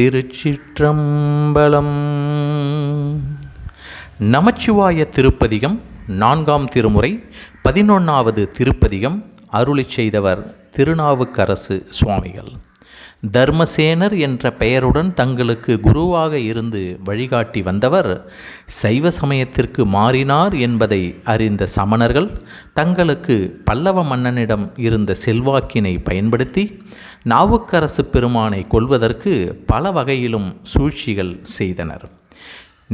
திருச்சிற்றம்பலம். நமச்சிவாய திருப்பதிகம் நான்காம் திருமுறை பதினொன்றாவது திருப்பதிகம் அருளி செய்தவர் திருநாவுக்கரசு சுவாமிகள். தர்மசேனர் என்ற பெயருடன் தங்களுக்கு குருவாக இருந்து வழிகாட்டி வந்தவர் சைவ சமயத்திற்கு மாறினார் என்பதை அறிந்த சமணர்கள் தங்களுக்கு பல்லவ மன்னனிடம் இருந்த செல்வாக்கினை பயன்படுத்தி நாவுக்கரசு பெருமானை கொள்வதற்கு பல வகையிலும் சூழ்ச்சிகள் செய்தனர்.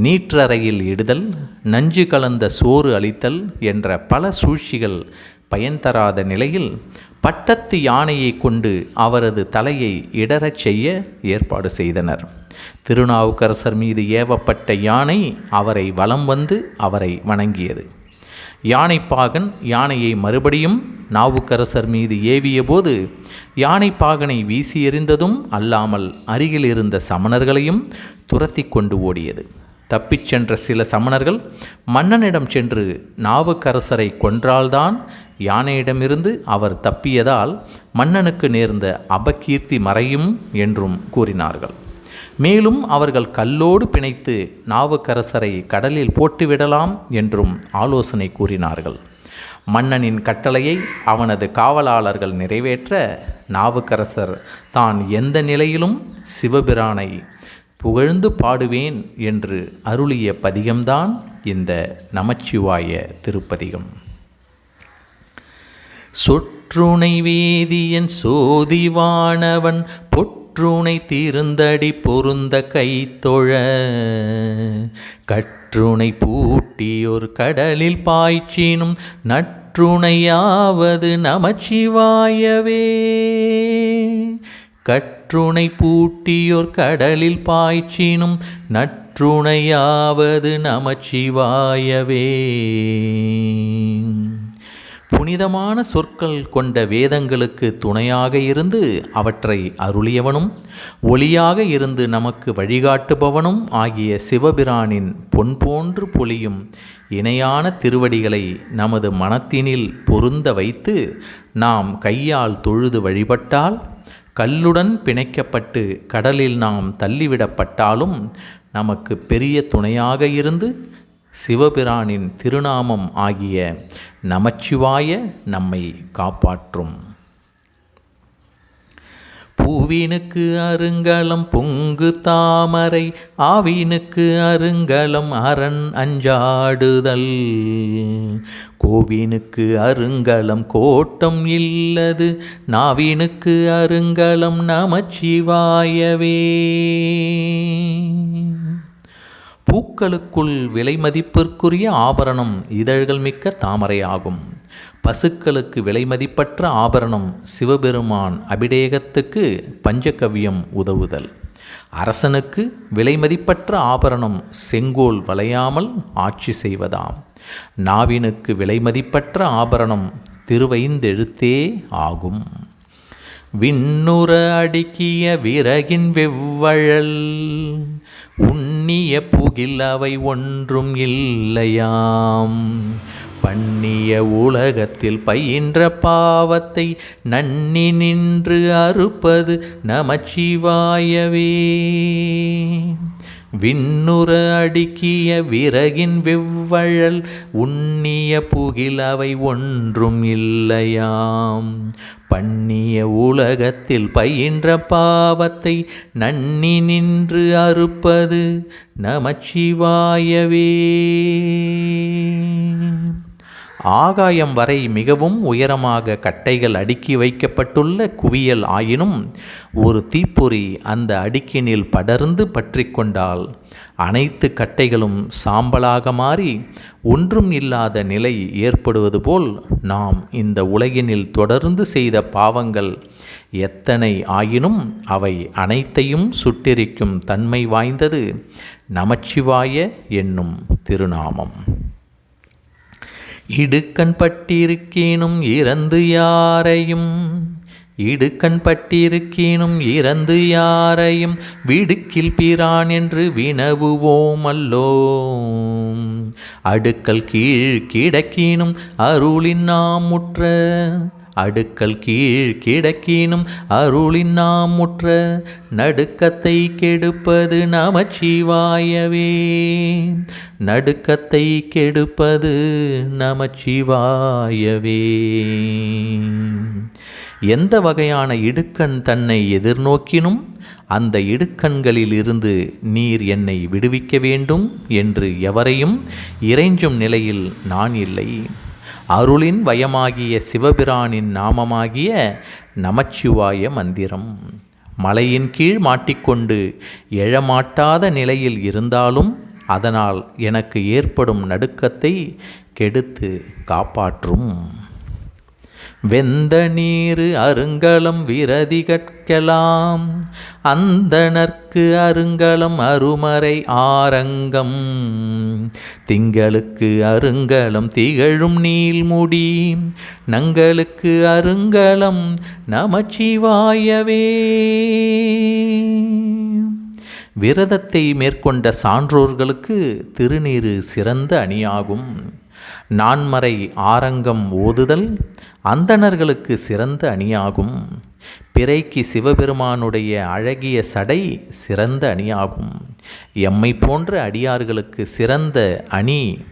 நீற்றறையில் இடுதல் நஞ்சு கலந்த சோறு அளித்தல் என்ற பல சூழ்ச்சிகள் பயன் தராத நிலையில் பட்டத்து யானையை கொண்டு அவரது தலையை இடறச் செய்ய ஏற்பாடு செய்தனர். திருநாவுக்கரசர் மீது ஏவப்பட்ட யானை அவரை வலம் வந்து அவரை வணங்கியது. யானைப்பாகன் யானையை மறுபடியும் நாவுக்கரசர் மீது ஏவியபோது யானைப்பாகனை வீசி எறிந்ததும் அல்லாமல் அருகில் இருந்த சமணர்களையும் துரத்தி கொண்டு ஓடியது. தப்பிச் சென்ற சில சமணர்கள் மன்னனிடம் சென்று நாவுக்கரசரை கொன்றால்தான் யானையிடமிருந்து அவர் தப்பியதால் மன்னனுக்கு நேர்ந்த அபகீர்த்தி மறையும் என்றும் கூறினார்கள். மேலும் அவர்கள் கல்லோடு பிணைத்து நாவுக்கரசரை கடலில் போட்டுவிடலாம் என்றும் ஆலோசனை கூறினார்கள். மன்னனின் கட்டளையை அவனது காவலாளர்கள் நிறைவேற்ற நாவுக்கரசர் தான் எந்த நிலையிலும் சிவபிரானை புகழ்ந்து பாடுவேன் என்று அருளிய பதிகம்தான் இந்த நமச்சிவாய திருப்பதிகம். சொற்றுணை வேதியன் சோதிவானவன் பொற்றுணை தீர்ந்தடி பொருந்த கைத்தொழ. கற்றுணை பூட்டி ஒரு கடலில் பாய்ச்சினும் நற்றுணையாவது நமச்சிவாயவே. கற்றுணை பூட்டியோர் கடலில் பாய்ச்சினும் நற்றுணையாவது நமச்சிவாயவே. புனிதமான சொற்கள் கொண்ட வேதங்களுக்கு துணையாக இருந்து அவற்றை அருளியவனும் ஒளியாக இருந்து நமக்கு வழிகாட்டுபவனும் ஆகிய சிவபிரானின் பொன் போன்று பொலியும் இணையான திருவடிகளை நமது மனத்தினில் பொருந்த வைத்து நாம் கையால் தொழுது வழிபட்டால் கல்லுடன் பிணைக்கப்பட்டு கடலில் நாம் தள்ளிவிடப்பட்டாலும் நமக்கு பெரிய துணையாக இருந்து சிவபிரானின் திருநாமம் ஆகிய நமச்சிவாய நம்மை காப்பாற்றும். பூவினுக்கு அருங்கலம் பொங்கு தாமரை ஆவினுக்கு அருங்கலம் அரண் அஞ்சாடுதல். கோவினுக்கு அருங்கலம் கோட்டம் இல்லது நாவினுக்கு அருங்கலம் நமச்சிவாயவே. பூக்களுக்குள் விலை மதிப்பிற்குரிய ஆபரணம் இதழ்கள் மிக்க தாமரை ஆகும் பசுக்களுக்கு விலை மதிப்பற்ற ஆபரணம் சிவபெருமான் அபிடேகத்துக்கு பஞ்சகவியம் உதவுதல். அரசனுக்கு விலை மதிப்பற்ற ஆபரணம் செங்கோல் வளையாமல் ஆட்சி செய்வதாம். நாவினுக்கு விலை மதிப்பற்ற ஆபரணம் திருவைந்தெழுத்தே ஆகும். விண்ணுற அடுக்கிய விறகின் வெவ்வழல் உண்ணிய புகில் அவை ஒன்றும் இல்லையாம். பண்ணிய உலகத்தில் பயின்ற பாவத்தை நன்னி நின்று அறுப்பது நமச்சிவாயவே. விண்ணுற அடுக்கிய விறகின் வெவ்வழல் உண்ணிய புகில் அவை ஒன்றும் இல்லையாம். பண்ணிய உலகத்தில் பயின்ற பாவத்தை நன்னி நின்று அறுப்பது நமச்சிவாயவே. ஆகாயம் வரை மிகவும் உயரமாக கட்டைகள் அடுக்கி வைக்கப்பட்டுள்ள குவியல் ஆயினும் ஒரு தீப்பொறி அந்த அடுக்கினில் படர்ந்து பற்றி கொண்டால் அனைத்து கட்டைகளும் சாம்பலாக மாறி ஒன்றும் இல்லாத நிலை ஏற்படுவது போல் நாம் இந்த உலகினில் தொடர்ந்து செய்த பாவங்கள் எத்தனை ஆயினும் அவை அனைத்தையும் சுட்டெரிக்கும் தன்மை வாய்ந்தது நமச்சிவாய என்னும் திருநாமம். இடுக்கண் பட்டிருக்கேனும் இறந்து யாரையும்? இடுக்கண் பட்டிருக்கீனும் இறந்து யாரையும்? விடுக்கில் பிரான் என்று வினவுவோம் அடுக்கல் கீழ் கிடக்கீனும் அருளின் நாம் முற்ற அடுக்கல் கீழ் கிடக்கினும் அருளின் நாம் முற்ற நடுக்கத்தை கெடுப்பது நமச்சிவாயவே. நடுக்கத்தை கெடுப்பது நமச்சிவாயவே. எந்த வகையான இடுக்கண் தன்னை எதிர்நோக்கினும் அந்த இடுக்கண்களிலிருந்து நீர் என்னை விடுவிக்க வேண்டும் என்று எவரையும் இறைஞ்சும் நிலையில் நான் இல்லை. அருளின் வயமாகிய சிவபிரானின் நாமமாகிய நமச்சிவாய மந்திரம். மலையின் கீழ் மாட்டிக்கொண்டு எழமாட்டாத நிலையில் இருந்தாலும் அதனால் எனக்கு ஏற்படும் நடுக்கத்தை கெடுத்து காப்பாற்றும். வெந்த நீரு அருங்கலம் விரதி கற்கலாம். அந்தனர்க்கு அருங்கலம் அருமறை ஆரங்கம். திங்களுக்கு அருங்கலம் திகழும் நீள்முடி. நங்களுக்கு அருங்கலம் நமச்சிவாயவே. விரதத்தை மேற்கொண்ட சான்றோர்களுக்கு திருநீறு சிறந்த அணியாகும். நான்மறை ஆரங்கம் ஓதுதல் அந்தணர்களுக்கு சிறந்த அணியாகும். பிறைக்கு சிவபெருமானுடைய அழகிய சடை சிறந்த அணியாகும். எம்மை போன்ற அடியார்களுக்கு சிறந்த அணி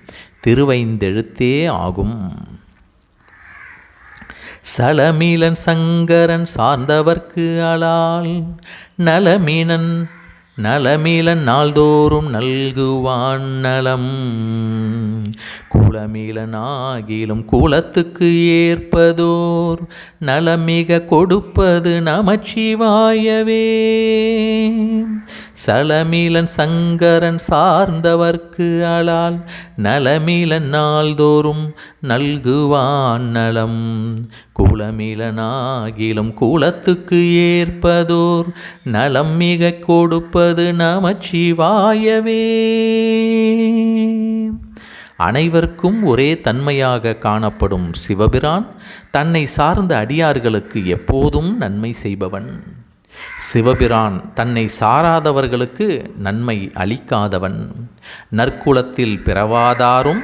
திருவைந்தெழுத்தே ஆகும். சலமீலன் சங்கரன் சார்ந்தவர்க்கு அலால் நலமீனன் நலமிலன் நாள்தோறும் நல்குவான் நலம். குலமீலனாகிலும் குலத்துக்கு ஏற்பதோர் நலமிக கொடுப்பது நமச்சிவாயவே. சலமீலன் சங்கரன் சார்ந்தவர்க்கு அலால் நலமீலன் நாள்தோறும் நல்குவான் நலம். குலமிலனாகிலும் குலத்துக்கு ஏற்பதோர் நலம் மிக கொடுப்பது நமச்சிவாயவே. அனைவருக்கும் ஒரே தன்மையாக காணப்படும் சிவபிரான் தன்னை சார்ந்த அடியார்களுக்கு எப்போதும் நன்மை செய்பவன். சிவபிரான் தன்னை சாராதவர்களுக்கு நன்மை அளிக்காதவன். நற்குலத்தில் பிறவாதாரும்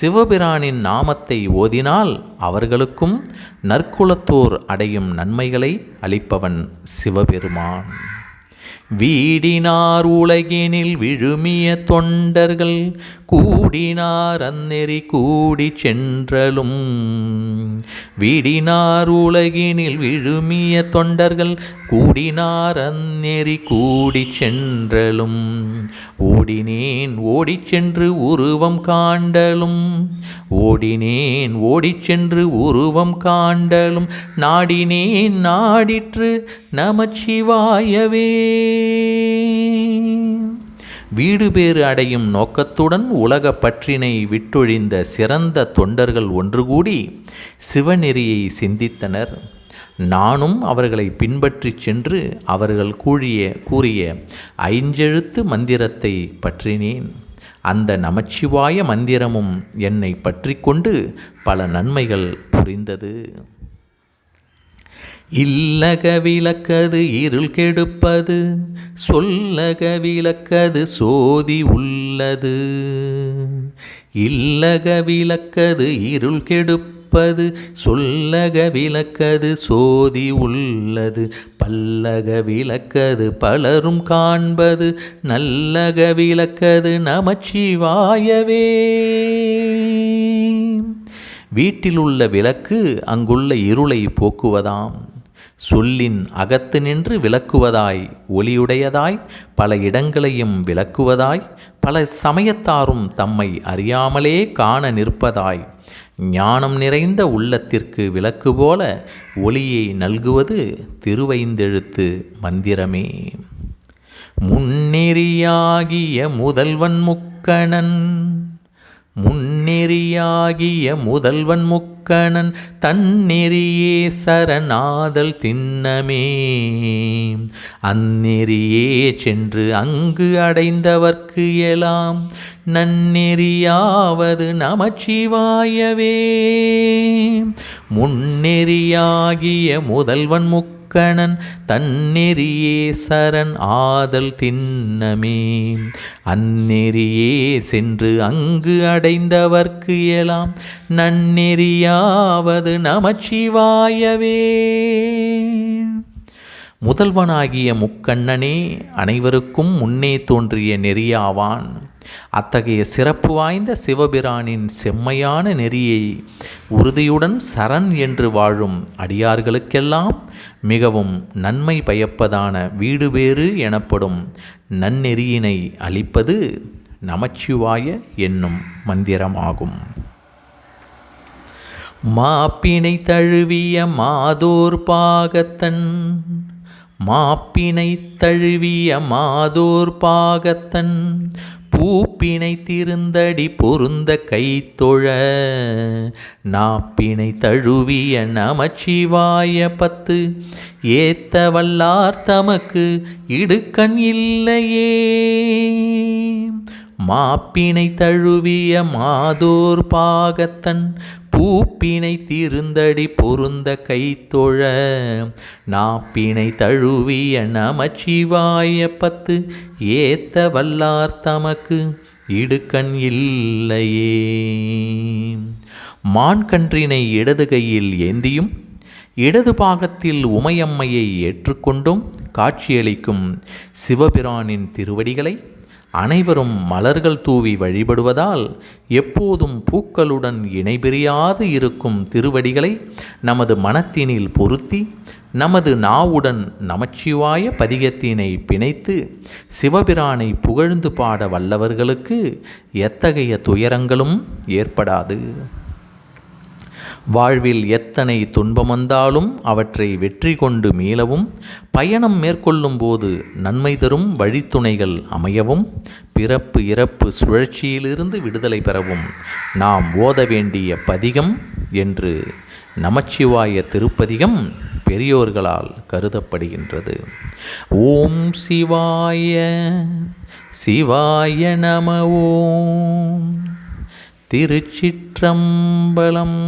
சிவபிரானின் நாமத்தை ஓதினால் அவர்களுக்கும் நற்குலத்தோர் அடையும் நன்மைகளை அளிப்பவன் சிவபெருமான். வீடினார் உலகினில் விழுமிய தொண்டர்கள் கூடினார் அந்நெறி கூடி சென்றலும். வீடினார் உலகினில் விழுமிய தொண்டர்கள் கூடினார் அந்நெறி கூடி சென்றலும். ஓடினேன் ஓடிச் சென்று உருவம் காண்டலும். ஓடினேன் ஓடிச் சென்று உருவம் காண்டலும். நாடினேன் நாடிற்று நமச்சிவாயவே. வீடு பேறு அடையும் நோக்கத்துடன் உலக பற்றினை விட்டொழிந்த சிறந்த தொண்டர்கள் ஒன்று கூடி சிவநெறியை சிந்தித்தனர். நானும் அவர்களை பின்பற்றிச் சென்று அவர்கள் கூறிய கூறிய ஐஞ்செழுத்து மந்திரத்தை பற்றினேன். அந்த நமச்சிவாய மந்திரமும் என்னை பற்றி கொண்டு பல நன்மைகள் புரிந்தது. இல்லக விளக்கது இருள் கெடுப்பது சொல்லக விளக்கது சோதி உள்ளது. இல்லக விளக்கது இருள் கெடுப்பது சொல்லக விளக்கது சோதி உள்ளது பல்லக விளக்கது பலரும் காண்பது நல்லக விளக்கது நமச்சிவாயவே. வீட்டிலுள்ள விளக்கு அங்குள்ள இருளை போக்குவதாம். சொல்லின் அகத்து நின்று விளக்குவதாய் ஒளியுடையதாய் பல இடங்களையும் விளக்குவதாய் பல சமயத்தாரும் தம்மை அறியாமலே காண நிற்பதாய். ஞானம் நிறைந்த உள்ளத்திற்கு விளக்கு போல ஒளியை நல்குவது திருவைந்தெழுத்து மந்திரமே. முன்னெறியாகிய முதல்வன் முக்கணன் முன்னெறியாகிய முதல்வன் முக் முக்கணன் தன்னெறியே சரணாதல் திண்ணமே. அந்நெறியே சென்று அங்கு அடைந்தவர்க்கு எலாம் நன்னெறியாவது நமச்சிவாயவே. முன்னெறியாகிய முதல்வன் முக்க முக்கணன் தன்னெறியே சரண் ஆதல் திண்ணமே அந்நெறியே சென்று அங்கு அடைந்தவர்க்கு இயலாம் நன்னெறியாவது நமச்சிவாயவே. முதல்வனாகிய முக்கண்ணனே அனைவருக்கும் முன்னே தோன்றிய நெறியாவான் அத்தகைய சிறப்பு வாய்ந்த சிவபிரானின் செம்மையான நெறியை உறுதியுடன் சரண் என்று வாழும் அடியார்களுக்கெல்லாம் மிகவும் நன்மை பயப்பதான வீடு வேறு எனப்படும் நன்னெறியினை அளிப்பது நமச்சிவாய என்னும் மந்திரமாகும். மாப்பினை தழுவிய மாதோர் பாகத்தன் மாப்பினை தழுவிய மாதோர் பாகத்தன் பூப்பினை திருந்தடி பொருந்த கைத்தொழ நாப்பினை தழுவிய நமச்சிவாய பத்து ஏத்த வல்லார் தமக்கு இடுக்கண் இல்லையே. மாப்பினை தழுவிய மாதோர் பாகத்தன் பூப்பினை தீர்ந்தடி பொருந்த கைத்தொழ நாப்பினை தழுவிய நமச்சிவாய பத்து ஏத்த வல்லார் தமக்கு இடுக்கண் இல்லையே. மான்கன்றினை இடது கையில் ஏந்தியும் இடது பாகத்தில் உமையம்மையை ஏற்றுக்கொண்டும் காட்சியளிக்கும் சிவபிரானின் திருவடிகளை அனைவரும் மலர்கள் தூவி வழிபடுவதால் எப்போதும் பூக்களுடன் இணைபிரியாது இருக்கும் திருவடிகளை நமது மனத்தினில் பொருத்தி நமது நாவுடன் நமச்சிவாய பதிகத்தினை பிணைத்து சிவபிரானை புகழ்ந்து பாட வல்லவர்களுக்கு எத்தகைய துயரங்களும் ஏற்படாது. வாழ்வில் எத்தனை துன்பம் வந்தாலும் அவற்றை வெற்றி கொண்டு மீளவும் பயணம் மேற்கொள்ளும் போது நன்மை தரும் வழித்துணைகள் அமையவும் பிறப்பு இறப்பு சுழற்சியிலிருந்து விடுதலை பெறவும் நாம் ஓத வேண்டிய பதிகம் என்று நமச்சிவாய திருப்பதிகம் பெரியோர்களால் கருதப்படுகின்றது. ஓம் சிவாய சிவாய நம ஓம். திருச்சிற்றம்பலம்.